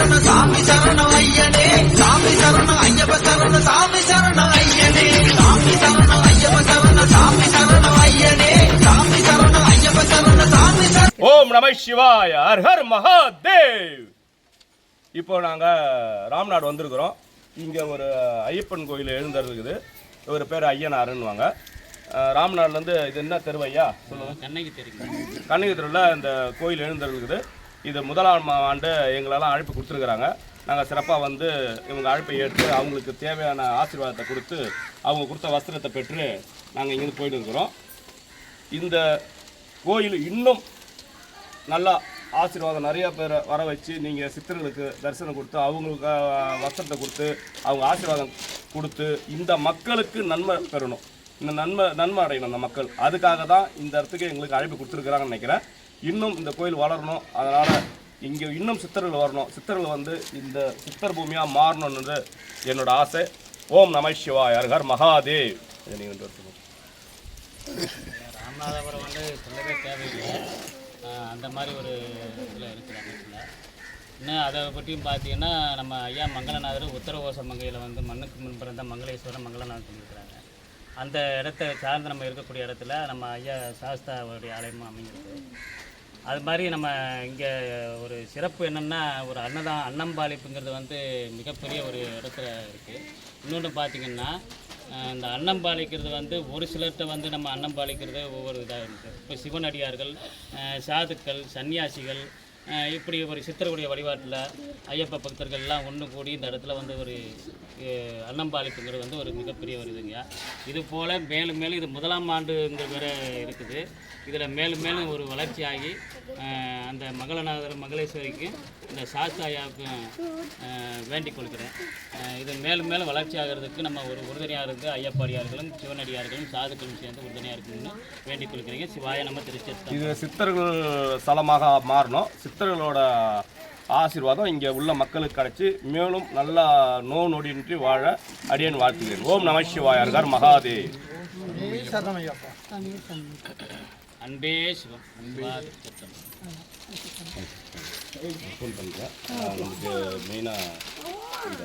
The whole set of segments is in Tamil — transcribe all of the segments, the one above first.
சரணம் சாமி சரணம் ஐயனே. சாமி சரணம் ஐயப்ப சரணம் சாமி சரணம் ஐயனே. சாமி சரணம் ஐயப்ப சரணம் சாமி சரணம் ஐயனே. சாமி சரணம் ஐயப்ப சரணம் சாமி ஓம் நம சிவாய ஹர் ஹர் மகாதேவ். இப்போ நாங்கள் ராம்நாடு வந்திருக்கிறோம். இங்கே ஒரு ஐயப்பன் கோயில் எழுந்தருக்குது. இவர் பேர் ஐயனாருன்னுவாங்க. ராம்நாடுலேருந்து இது என்ன தெரு ஐயா? சொல்லுங்க. கண்ணகி தெரியும் கண்ணகி தெருவில் இந்த கோயில் எழுந்தருக்குது. இது முதலாம் ஆண்டு எங்களெல்லாம் அழைப்பு கொடுத்துருக்குறாங்க. நாங்கள் சிறப்பாக வந்து இவங்க அழைப்பை ஏற்று அவங்களுக்கு தேவையான ஆசீர்வாதத்தை கொடுத்து அவங்க கொடுத்த வஸ்திரத்தை பெற்று நாங்கள் இங்கேருந்து போயிட்டு இருக்கிறோம். இந்த கோயில் இன்னும் நல்லா ஆசீர்வாதம் நிறையா பேரை வர வச்சு நீங்கள் சித்தர்களுக்கு தரிசனம் கொடுத்து அவங்களுக்கு வஸ்திரத்தை கொடுத்து அவங்க ஆசீர்வாதம் கொடுத்து இந்த மக்களுக்கு நன்மை பெறணும். இந்த நன்மை நன்மை அடையணும் அந்த மக்கள். அதுக்காக தான் இந்த இடத்துக்கு எங்களுக்கு அழைப்பு கொடுத்துருக்குறாங்கன்னு நினைக்கிறேன். இன்னும் இந்த கோயில் வளரணும். அதனால் இங்கே இன்னும் சித்தர்கள் வரணும். சித்தர்கள் வந்து இந்த சித்தர் பூமியாக மாறணும்ன்றது என்னோட ஆசை. ஓம் நம சிவாய் அருகர் மகாதேவ். இதை நீங்கள் வந்து ராமநாதபுரம் வந்து சொல்லவே தேவையில்லை. அந்த மாதிரி ஒரு இதில் இருக்கிற இதில் இன்னும் அதை பற்றியும் பார்த்தீங்கன்னா நம்ம ஐயா மங்களநாதர் உத்தரகோச மங்கையில் வந்து மண்ணுக்கு முன்பிறந்த மங்களேஸ்வரன் மங்களநாதர் சொல்லியிருக்கிறாங்க. அந்த இடத்த சார்ந்து நம்ம இருக்கக்கூடிய இடத்துல நம்ம ஐயா சாஸ்தாவுடைய ஆலயமும் அமைஞ்சிருக்கு. அது மாதிரி நம்ம இங்கே ஒரு சிறப்பு என்னென்னா ஒரு அன்னதான் அன்னம்பாளிப்புங்கிறது வந்து மிகப்பெரிய ஒரு இடத்துல இருக்குது இன்னொன்று பார்த்தீங்கன்னா இந்த இந்த அன்னம்பாளிக்கிறது வந்து ஒரு சிலர்கிட்ட வந்து நம்ம அன்னம்பாளிக்கிறது ஒவ்வொரு இதாக இருக்குது இப்போ சிவனடியார்கள் சாதுக்கள் சன்னியாசிகள் இப்படி ஒரு சித்தருடைய வழிபாட்டில் ஐயப்ப பக்தர்கள் எல்லாம் ஒன்று கூடி இந்த இடத்துல வந்து ஒரு அன்னம்பாளிப்புங்கிறது வந்து ஒரு மிகப்பெரிய ஒரு இதுங்க. இது போல் மேலும் மேலும் இது முதலாம் ஆண்டுங்கிற வேற இருக்குது. இதில் மேலும் மேலும் ஒரு வளர்ச்சி ஆகி அந்த மகளநாதர் மகளேஸ்வரிக்கும் இந்த சாஸ்தாயாவுக்கும் வேண்டிக் கொள்கிறேன். இது மேலும் மேலும் வளர்ச்சி ஆகிறதுக்கு நம்ம ஒரு உறுதுணையாக இருந்து ஐயப்பாடியார்களும் சிவனடியார்களும் சாதுக்களும் சேர்ந்து உறுதுணையாக இருக்குன்னு வேண்டிக் கொள்கிறீங்க. சிவாய நம்ம திருச்சி இது சித்தர்கள் ஸ்தலமாக மாறணும். சித்தர்களோட ஆசீர்வாதம் இங்கே உள்ள மக்களுக்கு கிடைச்சி மேலும் நல்லா நோ நொடியின்றி வாழ அடியேன் வாழ்த்துகிறேன். ஓம் நம சிவாயர்கார் மகாதேவ். அன்பே சிவம் ஃபோன் பண்ணுறேன் நமக்கு மெயினாக இந்த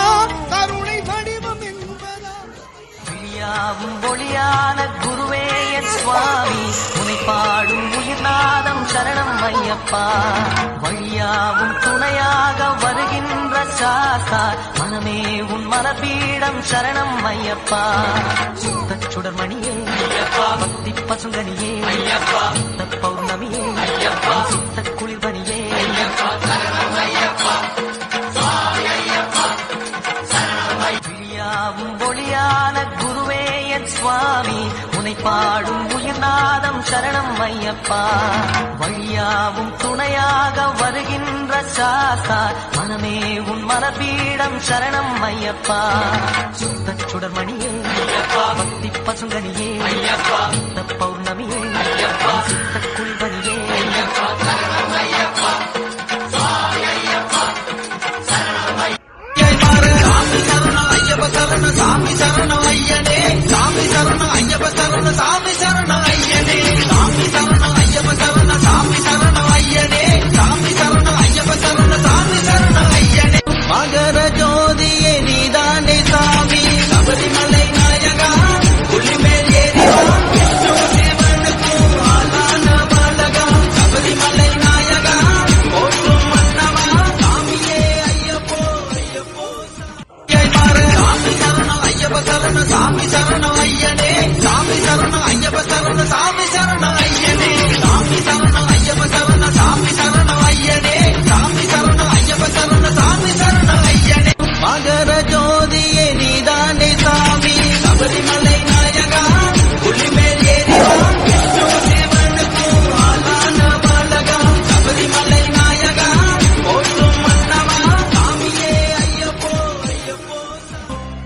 ஒளியாவும் ஒளியான குருவே என் சுவாமி. உனை பாடும் உயிர்நாதம் சரணம் ஐயப்பா. வழியாவும் துணையாக வருகின்ற சாசா மனமே உன் மனபீடம் சரணம் ஐயப்பா. சுத்த சுடர்மணியே பக்தி பசுங்கனியே சுத்த பௌர்ணமியே சுத்த குளிர்பனியே. விழியாவும் ஒளியான சுவாமி உனை பாடும் உயிர்நாதம் சரணம் ஐயப்பா. வழியாவும் துணையாக வருகின்ற சாசா மனமே உன் மனபீடம் சரணம் ஐயப்பா. சுத்த சுடர்மணியே பக்தி பசுங்கனியே பௌர்ணமியே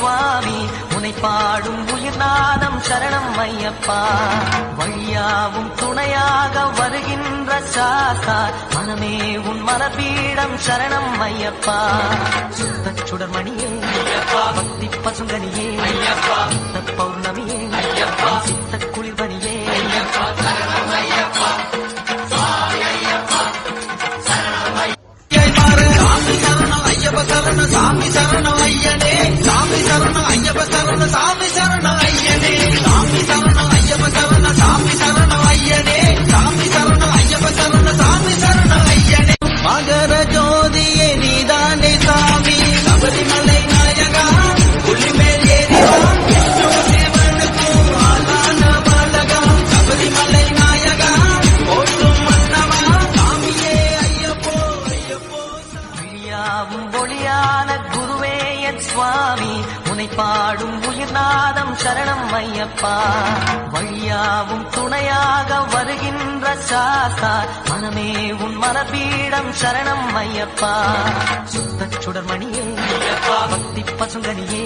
சுவாமி உனை பாடும் உயிர்நாதம் சரணம் ஐயப்பா. வழியாவும் துணையாக வருகின்ற சாசா மனமே உன் மரபீடம் சரணம் ஐயப்பா. சுத்த சுடர்மணியே பக்தி பசுங்கனியே பௌர்ணமியே சித்த பாடும் உயிர்நாதம் சரணம் ஐயப்பா. வழியாவும் துணையாக வருகின்ற சாசா மனமே உன் மரபீடம் சரணம் ஐயப்பா. சுத்த சுடர்மணியே பக்தி பசுங்கனியே